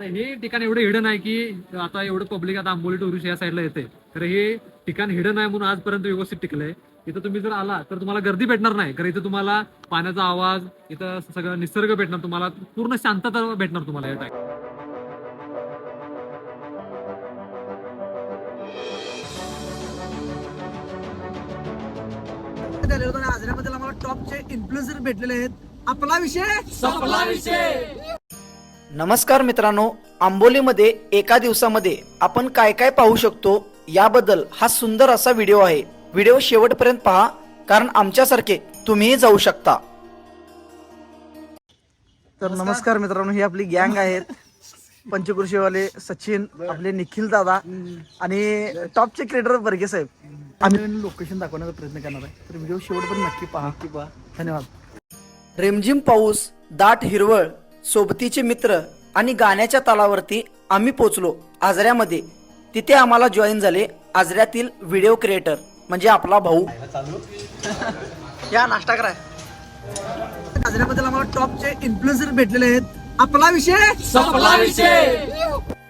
आता हे ठिकाण एवढं हिडन आहे की आता एवढं पब्लिक आता आंबोली टुरिस्ट या साईडला येते तर हे ठिकाण हिडन आहे म्हणून आजपर्यंत व्यवस्थित टिकलंय. इथं तुम्ही जर आला तर तुम्हाला गर्दी भेटणार नाही. कारण इथं तुम्हाला पाण्याचा आवाज इथं सगळं निसर्ग भेटणार तुम्हाला. पूर्ण शांतता भेटणार तुम्हाला या आणि आजऱ्याबद्दल आम्हाला टॉपचे इन्फ्लुएन्सर भेटलेले आहेत. आपला विषय. नमस्कार मित्रांनो आंबोलीमध्ये एका दिवसामध्ये आपण काय काय पाहू शकतो याबद्दल हा सुंदर असा व्हिडिओ आहे. व्हिडिओ शेवटपर्यंत पहा कारण आमच्यासारखे तुम्हीही जाऊ शकता. तर नमस्कार. मित्रांनो ही आपली गँग आहेत. पंचकृषीवाले सचिन आपले निखिल दादा आणि टॉपचे क्रिएटर बर्गे साहेब. आम्ही लोकेशन दाखवण्याचा प्रयत्न करणार आहे. तर व्हिडिओ शेवटपर्यंत नक्की पहा. नक्की पहा. धन्यवाद. रिमझिम पाऊस दाट हिरवळ सोबतीचे मित्र आणि गाण्याच्या तालावरती आम्ही पोचलो आजऱ्यामध्ये. तिथे आम्हाला जॉईन झाले आजऱ्यातील व्हिडिओ क्रिएटर म्हणजे आपला भाऊ. या नाश्ता करा आजऱ्याबद्दल आम्हाला टॉपचे इन्फ्लुएन्सर भेटलेले आहेत. आपला विषय?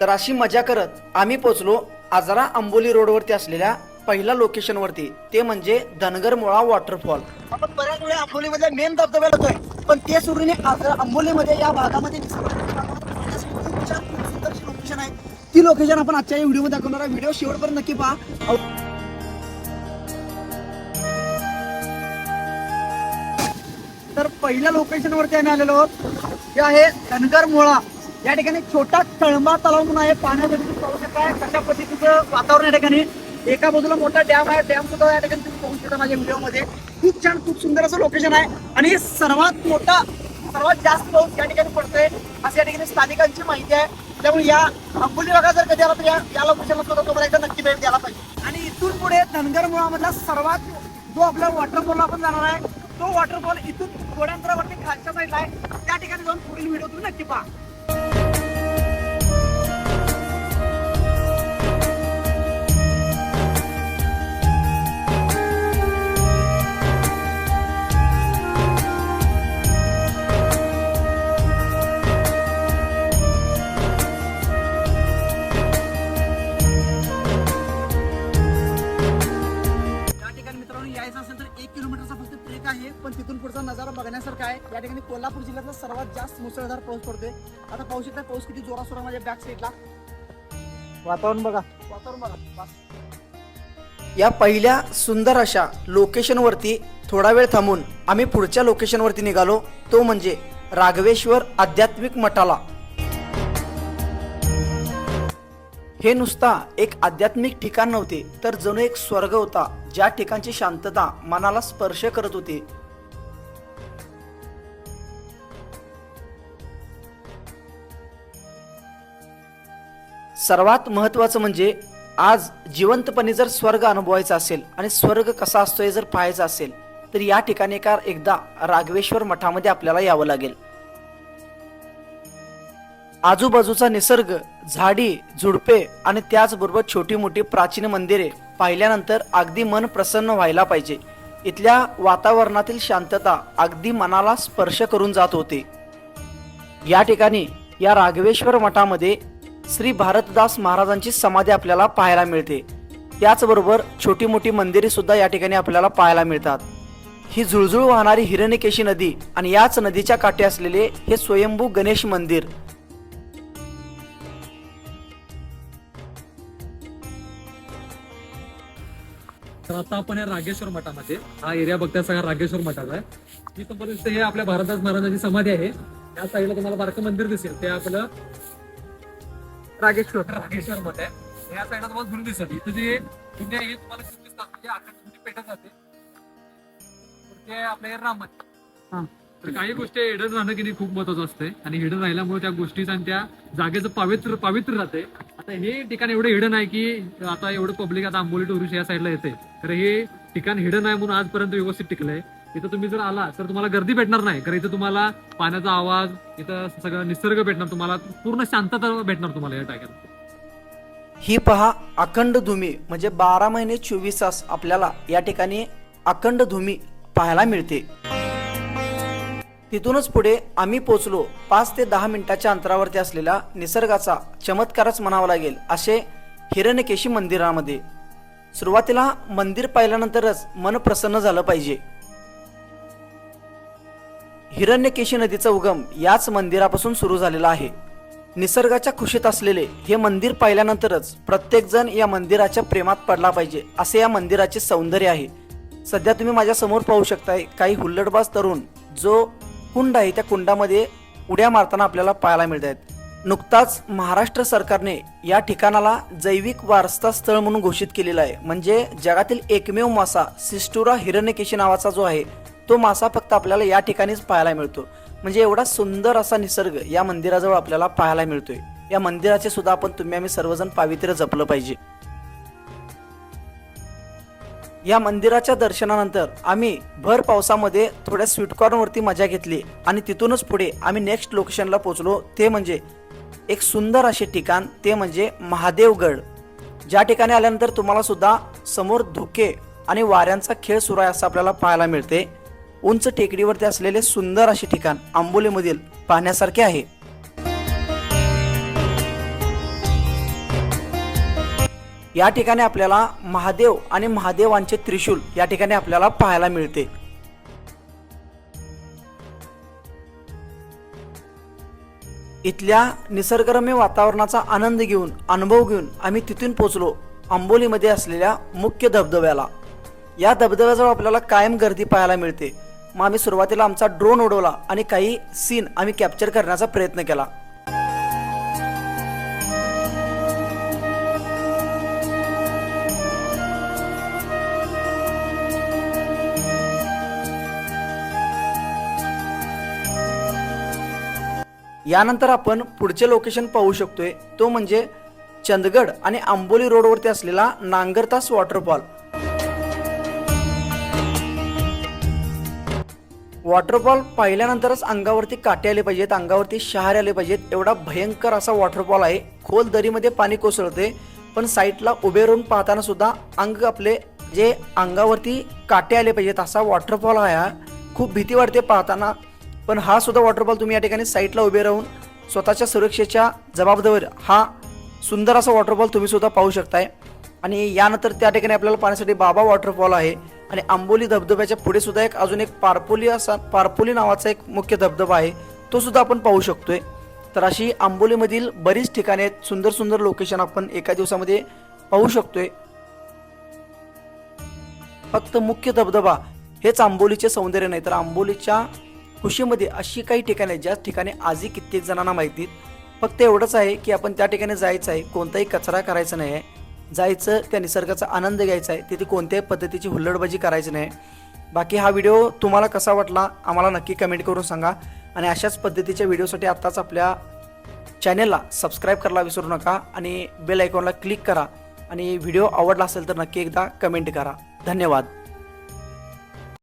तर अशी मजा करत आम्ही पोचलो आजरा आंबोली रोडवरती असलेल्या पहिल्या लोकेशन वरती. ते म्हणजे धनगर मुळा वॉटरफॉल आपण बऱ्याच वेळा आंबोलीमध्ये मेन धबधब्याला होतोय पण ते सोडून आज आंबोलीमध्ये या भागामध्ये लोकेशन आहे ती लोकेशन आपण आजच्या व्हिडिओमध्ये दाखवणार आहे. व्हिडिओ शेवटपर्यंत नक्की पहा. तर पहिल्या लोकेशन वरती आम्ही आलेलो आहोत. जे आहे धनगरमुळा. या ठिकाणी छोटा तळंबा तलाव म्हणून आहे. पाण्यासाठी पाहू शकता कशा पद्धतीचं वातावरण या ठिकाणी? एका बाजूला मोठा डॅम आहे. डॅम सुद्धा या ठिकाणी तुम्ही पाहू शकता माझ्या व्हिडिओमध्ये. खूप छान खूप सुंदर असं लोकेशन आहे. आणि सर्वात मोठा सर्वात जास्त पाऊस या ठिकाणी पडतोय. असं या ठिकाणी स्थानिकांची माहिती आहे. त्यामुळे या अंबोली भागात जर कधी आला तर या या लोकेशनला सुद्धा तुम्हाला एकदा नक्की भेट द्यायला पाहिजे. आणि इथून पुढे धनगर मुळामधला सर्वात जो आपला वॉटरफॉलला आपण जाणार आहे तो वॉटरफॉल इथून थोड्या अंतरावरती खालच्या साईडला आहे. त्या ठिकाणी जाऊन पुढील व्हिडिओ तुम्ही नक्की पहा. यायचं असेल तर एक किलोमीटरचा फक्त ट्रेक आहे पण तिथून पुढचा नजारा बघण्यासारखा आहे. या ठिकाणी कोल्हापूर जिल्ह्यातला सर्वात जास्त मुसळधार पाऊस पडतोय. आता पाऊस शकता पाऊस किती जोरात सुरू आहे माझ्या बॅक साईडला वातावरण बघा. वातावरण बघा. या पहिल्या सुंदर अशा लोकेशन वरती थोडा वेळ थांबून आम्ही पुढच्या लोकेशन वरती निघालो. तो म्हणजे राघवेश्वर आध्यात्मिक मठाला. हे नुसता एक आध्यात्मिक ठिकाण नव्हते तर जणू एक स्वर्ग होता ज्या ठिकाणची शांतता मनाला स्पर्श करत होते. सर्वात महत्वाचं म्हणजे आज जिवंतपणे जर स्वर्ग अनुभवायचा असेल आणि स्वर्ग कसा असतो हे जर पाहायचा असेल तर या ठिकाणी कार एकदा राघवेश्वर मठामध्ये आपल्याला यावं लागेल. आजूबाजूचा निसर्ग झाडी झुडपे आणि त्याचबरोबर छोटी मोठी प्राचीन मंदिरे पाहिल्यानंतर अगदी मन प्रसन्न व्हायला पाहिजे. इथल्या वातावरणातील शांतता अगदी मनाला स्पर्श करून जात होते. या ठिकाणी या राघवेश्वर मठामध्ये श्री भारतदास महाराजांची समाधी आपल्याला पाहायला मिळते. त्याचबरोबर छोटी मोठी मंदिरे सुद्धा या ठिकाणी आपल्याला पाहायला मिळतात. ही झुळझुळ वाहणारी हिरणिकेशी नदी आणि याच नदीच्या काठी असलेले हे स्वयंभू गणेश मंदिर आता आपण या रागेश्वर मठामध्ये हा एरिया बघताय सगळा रागेश्वर मठाचा आहे. ही पर्यंत हे आपल्या भारतदास महाराजांची समाधी आहे. त्या साईडला तुम्हाला बारकं मंदिर दिसेल. ते आपलं रागेश्वर. रागेश्वर मठ आहे. या साईडला तुम्हाला गुरु दिसेल. इथं जे गुन्हे आहे तुम्हाला दिसतात. म्हणजे गुन्हे पेटत जाते. ते आपल्या राम मंदिर तर काही गोष्टी हिडन राहणं की खूप महत्वाचं असते आणि हिडन राहिल्यामुळे त्या गोष्टीचं आणि त्या जागेचं पावित्र पावित्र राहते आता हे ठिकाण एवढं हिडन आहे की आता एवढं पब्लिक आता आंबोली टुरिस्ट या साईडला येते तर हे ठिकाण हिडन आहे म्हणून आजपर्यंत व्यवस्थित टिकलंय. इथं तुम्ही जर आला तर तुम्हाला गर्दी भेटणार नाही. कारण इथं तुम्हाला पाण्याचा आवाज इथं सगळं निसर्ग भेटणार तुम्हाला. पूर्ण शांतता भेटणार तुम्हाला या टाक्यात. ही पहा अखंड धुमी म्हणजे बारा महिने चोवीस तास आपल्याला या ठिकाणी अखंड धुमी पाहायला मिळते. तिथूनच पुढे आम्ही पोचलो. पाच ते दहा मिनिटाच्या अंतरावरती असलेला निसर्गाचा चमत्कारच म्हणावा लागेल असे हिरण्यकेशी मंदिरामध्ये. सुरुवातीला मंदिर पाहिल्यानंतरच मन प्रसन्न झालं पाहिजे. हिरण्यकेशी नदीचा उगम याच मंदिरापासून सुरू झालेला आहे. निसर्गाच्या खुशीत असलेले हे मंदिर पाहिल्यानंतरच प्रत्येकजण या मंदिराच्या प्रेमात पडला पाहिजे असे या मंदिराचे सौंदर्य आहे. सध्या तुम्ही माझ्यासमोर पाहू शकताय काही हुल्लडबाज तरुण जो कुंड आहे त्या कुंडामध्ये उड्या मारताना आपल्याला पाहायला मिळत आहेत नुकताच महाराष्ट्र सरकारने या ठिकाणाला जैविक वारसा स्थळ म्हणून घोषित केलेला आहे. म्हणजे जगातील एकमेव मासा सिस्टुरा हिरण्यकेशी नावाचा जो आहे तो मासा फक्त आपल्याला या ठिकाणीच पाहायला मिळतो. म्हणजे एवढा सुंदर असा निसर्ग या मंदिराजवळ आपल्याला पाहायला मिळतोय. या मंदिराचे सुद्धा आपण तुम्ही आम्ही सर्वजण पावित्र्य जपलं पाहिजे. या मंदिराच्या दर्शनानंतर आम्ही भर पावसामध्ये थोड्या स्वीटकॉर्नवरती मजा घेतली. आणि तिथूनच पुढे आम्ही नेक्स्ट लोकेशनला पोहोचलो. ते म्हणजे एक सुंदर असे ठिकाण ते म्हणजे महादेवगड. ज्या ठिकाणी आल्यानंतर तुम्हाला सुद्धा समोर धुके आणि वाऱ्यांचा खेळ सुरू आहे असं आपल्याला पाहायला मिळते. उंच टेकडीवरती असलेले सुंदर असे ठिकाण आंबोलीमधील पाहण्यासारखे आहे. या ठिकाणी आपल्याला महादेव आणि महादेवांचे त्रिशूल या ठिकाणी आपल्याला पाहायला मिळते. इथल्या निसर्गरम्य वातावरणाचा आनंद घेऊन अनुभव घेऊन आम्ही तिथून पोचलो आंबोलीमध्ये असलेल्या मुख्य धबधब्याला. या धबधब्याजवळ आपल्याला कायम गर्दी पाहायला मिळते. मग आम्ही सुरुवातीला आमचा ड्रोन उडवला आणि काही सीन आम्ही कॅप्चर करण्याचा प्रयत्न केला. यानंतर आपण पुढचे लोकेशन पाहू शकतोय. तो म्हणजे चंदगड आणि आंबोली रोडवरती असलेला नांगरतास वॉटरफॉल वॉटरफॉल पाहिल्यानंतरच अंगावरती काटे आले पाहिजेत अंगावरती शहारे आले पाहिजेत. एवढा भयंकर असा वॉटरफॉल आहे. खोल दरीमध्ये पाणी कोसळते पण साईडला उभे राहून पाहताना सुद्धा अंग आपले जे अंगावरती काटे आले पाहिजेत असा वॉटरफॉल आहे हा. खूप भीती वाटते पाहताना. पण हा सुद्धा वॉटरफॉल तुम्ही या ठिकाणी साईटला उभे राहून स्वतःच्या सुरक्षेच्या जबाबदारीवर हा सुंदर असा वॉटरफॉल तुम्ही सुद्धा पाहू शकताय. आणि यानंतर त्या ठिकाणी आपल्याला पाहण्यासाठी बाबा वॉटरफॉल आहे. आणि आंबोली धबधब्याच्या पुढे सुद्धा एक अजून एक पारपोली असा पारपोली नावाचा एक मुख्य धबधबा आहे. तो सुद्धा आपण पाहू शकतोय. तर अशी आंबोलीमधील बरीच ठिकाणे आहेत. सुंदर सुंदर लोकेशन आपण एका दिवसामध्ये पाहू शकतोय. फक्त मुख्य धबधबा हेच आंबोलीचे सौंदर्य नाही तर आंबोलीच्या खुशीमध्ये अशी काही ठिकाणे ज्या ठिकाणी आजही कित्येक जणांना माहितीत फक्त एवढंच आहे की आपण त्या ठिकाणी जायचं आहे. कोणताही कचरा करायचा नाही आहे. जायचं त्या निसर्गाचा आनंद घ्यायचा आहे. तिथे कोणत्याही पद्धतीची हुल्लडबाजी करायची नाही. बाकी हा व्हिडिओ तुम्हाला कसा वाटला आम्हाला नक्की कमेंट करून सांगा. आणि अशाच पद्धतीच्या व्हिडिओसाठी आत्ताच आपल्या चॅनेलला सबस्क्राईब करायला विसरू नका आणि बेल आयकॉनला क्लिक करा. आणि व्हिडिओ आवडला असेल तर नक्की एकदा कमेंट करा. धन्यवाद.